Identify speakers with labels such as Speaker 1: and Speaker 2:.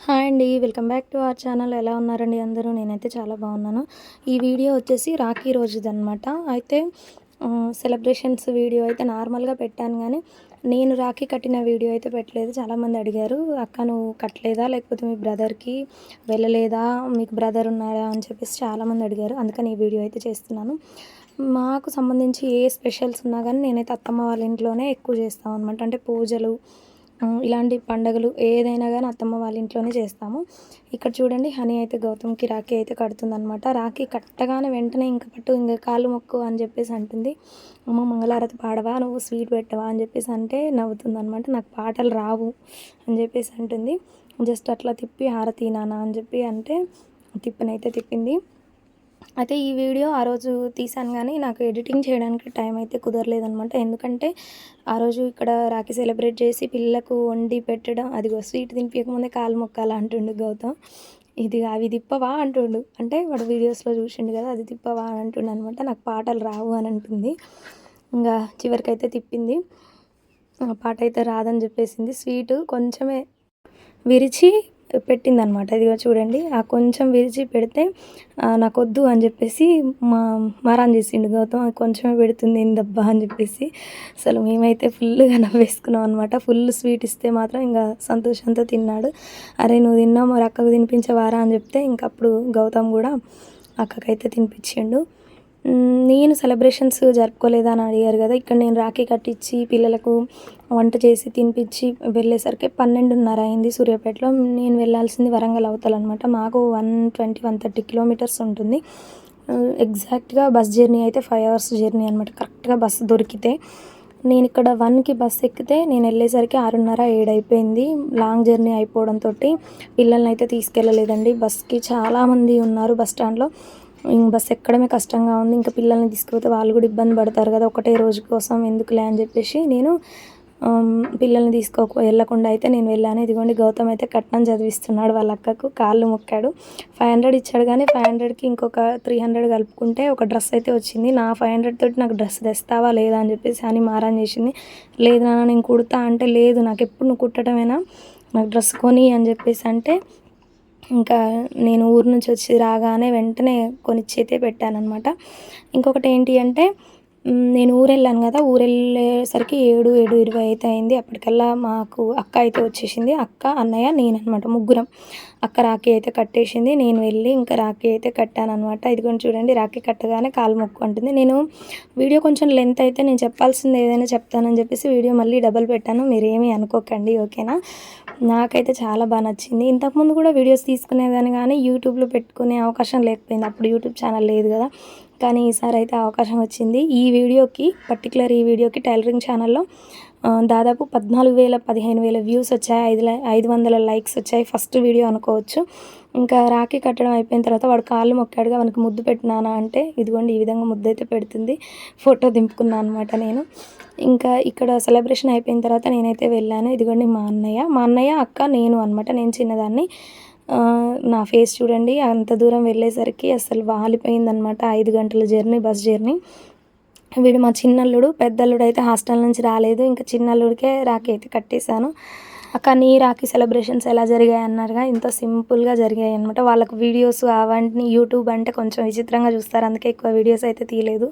Speaker 1: Hi అండి welcome back to our channel. ఎలా ఉన్నారండి అందరూ? నేనైతే చాలా బాగున్నాను. ఈ వీడియో వచ్చేసి రాఖీ రోజుది అనమాట అయితే సెలబ్రేషన్స్ వీడియో అయితే నార్మల్గా పెట్టాను కానీ నేను రాఖీ కట్టిన వీడియో అయితే పెట్టలేదు. చాలామంది అడిగారు అక్క నువ్వు కట్టలేదా? లేకపోతే మీ బ్రదర్కి వెళ్ళలేదా? మీకు బ్రదర్ ఉన్నారా? అని చెప్పేసి చాలామంది అడిగారు. అందుకని ఈ వీడియో అయితే చేస్తున్నాను. మాకు సంబంధించి ఏ స్పెషల్స్ ఉన్నా కానీ నేనైతే అత్తమ్మ వాళ్ళ ఇంట్లోనే ఎక్కువ చేస్తాను అనమాట అంటే పూజలు ఇలాంటి పండుగలు ఏదైనా కానీ అత్తమ్మ వాళ్ళ ఇంట్లోనే చేస్తాము. ఇక్కడ చూడండి హనీ అయితే గౌతమ్కి రాఖీ అయితే కడుతుందనమాట రాఖీ కట్టగానే వెంటనే ఇంక పట్టు ఇంకా కాళ్ళు మొక్కు అని చెప్పేసి అంటుంది. అమ్మ మంగళారతి పాడవా నువ్వు స్వీట్ పెట్టవా? అని చెప్పేసి అంటే నవ్వుతుంది అనమాట నాకు పాటలు రావు అని చెప్పేసి అంటుంది. జస్ట్ అట్లా తిప్పి హారతి నానా అని చెప్పి అంటే తిప్పనైతే తిప్పింది. అయితే ఈ వీడియో ఆ రోజు తీసాను కానీ నాకు ఎడిటింగ్ చేయడానికి టైం అయితే కుదరలేదనమాట ఎందుకంటే ఆ రోజు ఇక్కడ రాఖీ సెలబ్రేట్ చేసి పిల్లలకు వండి పెట్టడం అదిగో స్వీట్ తినిపించకముందే కాలు మొక్కాల అంటుండు గౌతమ్. ఇది అవి తిప్పవా అంటుండు. అంటే వాడు వీడియోస్లో చూసిండు కదా అది తిప్పవా అని అంటుండు అనమాట నాకు పాటలు రావు అని అంటుంది. ఇంకా చివరికైతే తిప్పింది. పాట అయితే రాదని చెప్పేసింది. స్వీటు కొంచెమే విరిచి పెట్టిందనమాట. ఇదిగో చూడండి ఆ కొంచెం విరిచి పెడితే నాకు వద్దు అని చెప్పేసి మా మారాన్ చేసిండు గౌతమ్ కొంచెమే పెడుతుంది ఏందబ్బా అని చెప్పేసి. అసలు మేమైతే ఫుల్గా నవ్వేసుకున్నాం అనమాట. ఫుల్ స్వీట్ ఇస్తే మాత్రం ఇంకా సంతోషంతో తిన్నాడు. అరే నువ్వు తిన్నావు మరి అక్కకు తినిపించేవారా అని చెప్తే ఇంకప్పుడు గౌతమ్ కూడా అక్కకైతే తినిపించిండు. నేను సెలబ్రేషన్స్ జరుపుకోలేదా అని అడిగారు కదా. ఇక్కడ నేను రాఖీ కట్టించి పిల్లలకు వంట చేసి తినిపించి వెళ్ళేసరికి పన్నెండున్నర అయింది సూర్యాపేటలో. నేను వెళ్ళాల్సింది వరంగల్ అవతలనమాట మాకు one twenty one thirty kilometres ఉంటుంది. ఎగ్జాక్ట్గా బస్ జర్నీ అయితే ఫైవ్ అవర్స్ జర్నీ అనమాట కరెక్ట్గా బస్సు దొరికితే నేను ఇక్కడ వన్కి బస్ ఎక్కితే నేను వెళ్ళేసరికి ఆరున్నర ఏడు అయిపోయింది. లాంగ్ జర్నీ అయిపోవడంతో పిల్లల్ని అయితే తీసుకెళ్ళలేదండి. బస్కి చాలామంది ఉన్నారు బస్ స్టాండ్లో. బస్ ఎక్కడమే కష్టంగా ఉంది. ఇంకా పిల్లల్ని తీసుకుపోతే వాళ్ళు కూడా ఇబ్బంది పడతారు కదా ఒకటే రోజు కోసం ఎందుకులే అని చెప్పేసి నేను పిల్లల్ని తీసుకో వెళ్ళకుండా అయితే నేను వెళ్ళాను. ఇదిగోండి గౌతమ్ అయితే కట్నం చదివిస్తున్నాడు వాళ్ళ అక్కకు. కాళ్ళు మొక్కాడు. ఫైవ్ హండ్రెడ్ ఇచ్చాడు కానీ ఫైవ్ హండ్రెడ్కి ఇంకొక త్రీ హండ్రెడ్ కలుపుకుంటే ఒక డ్రెస్ అయితే వచ్చింది. నా ఫైవ్ హండ్రెడ్ తోటి నాకు డ్రెస్ తెస్తావా లేదా అని చెప్పేసి అని మారాన్ చేసింది. లేదు నాన్న నేను కుడతా అంటే లేదు. నాకు ఎప్పుడు నువ్వు కుట్టడమేనా నాకు డ్రెస్ కొని అని చెప్పేసి అంటే ఇంకా నేను ఊరు నుంచి వచ్చి రాగానే వెంటనే కొనిచ్చి అయితే పెట్టానమాట ఇంకొకటి ఏంటి అంటే నేను ఊరు వెళ్ళాను కదా ఊరెళ్ళేసరికి ఏడు ఏడు ఇరవై అయితే అయింది. అప్పటికల్లా మాకు అక్క అయితే వచ్చేసింది. అక్క అన్నయ్య నేను అనమాట ముగ్గురం. అక్క రాఖీ అయితే కట్టేసింది. నేను వెళ్ళి ఇంకా రాఖీ అయితే కట్టాను అనమాట కొంచెం చూడండి రాఖీ కట్టగానే కాలు మొక్కు అంటుంది. నేను వీడియో కొంచెం లెంత్ అయితే నేను చెప్పాల్సింది ఏదైనా చెప్తానని చెప్పేసి వీడియో మళ్ళీ డబల్ పెట్టాను. మీరేమీ అనుకోకండి ఓకేనా? నాకైతే చాలా బాగా నచ్చింది. ఇంతకుముందు కూడా వీడియోస్ తీసుకునేదాన్ని కానీ యూట్యూబ్లో పెట్టుకునే అవకాశం లేకపోయింది. అప్పుడు యూట్యూబ్ ఛానల్ లేదు కదా. కానీ ఈసారి అయితే అవకాశం వచ్చింది. ఈ వీడియోకి పర్టికులర్ ఈ వీడియోకి టైలరింగ్ ఛానల్లో దాదాపు పద్నాలుగు వేల పదిహేను వేల వ్యూస్ వచ్చాయి. ఐదు ఐదు వందల లైక్స్ వచ్చాయి ఫస్ట్ వీడియో అనుకోవచ్చు. ఇంకా రాఖీ కట్టడం అయిపోయిన తర్వాత వాడు కాళ్ళు మొక్కాడుగా మనకి ముద్దు పెట్టినానా? అంటే ఇదిగోండి ఈ విధంగా ముద్దు అయితే పెడుతుంది. ఫోటో దింపుకున్నాను అనమాట నేను. ఇంకా ఇక్కడ సెలబ్రేషన్ అయిపోయిన తర్వాత నేనైతే వెళ్ళాను. ఇదిగోండి మా అన్నయ్య. మా అన్నయ్య అక్క నేను అనమాట నేను చిన్నదాన్ని. నా ఫేస్ చూడండి అంత దూరం వెళ్ళేసరికి అసలు వాలిపోయిందనమాట ఐదు గంటల జర్నీ బస్ జర్నీ. వీడు మా చిన్నల్లుడు పెద్దల్లుడు అయితే హాస్టల్ నుంచి రాలేదు ఇంకా చిన్నల్లుడికే రాఖీ అయితే కట్టేశాను. కానీ రాఖీ సెలబ్రేషన్స్ ఎలా జరిగాయి అన్నారుగా ఇంత సింపుల్గా జరిగాయి అనమాట వాళ్ళకు వీడియోస్ అవన్నీ యూట్యూబ్ అంటే కొంచెం విచిత్రంగా చూస్తారు అందుకే ఎక్కువ వీడియోస్ అయితే తీయలేదు.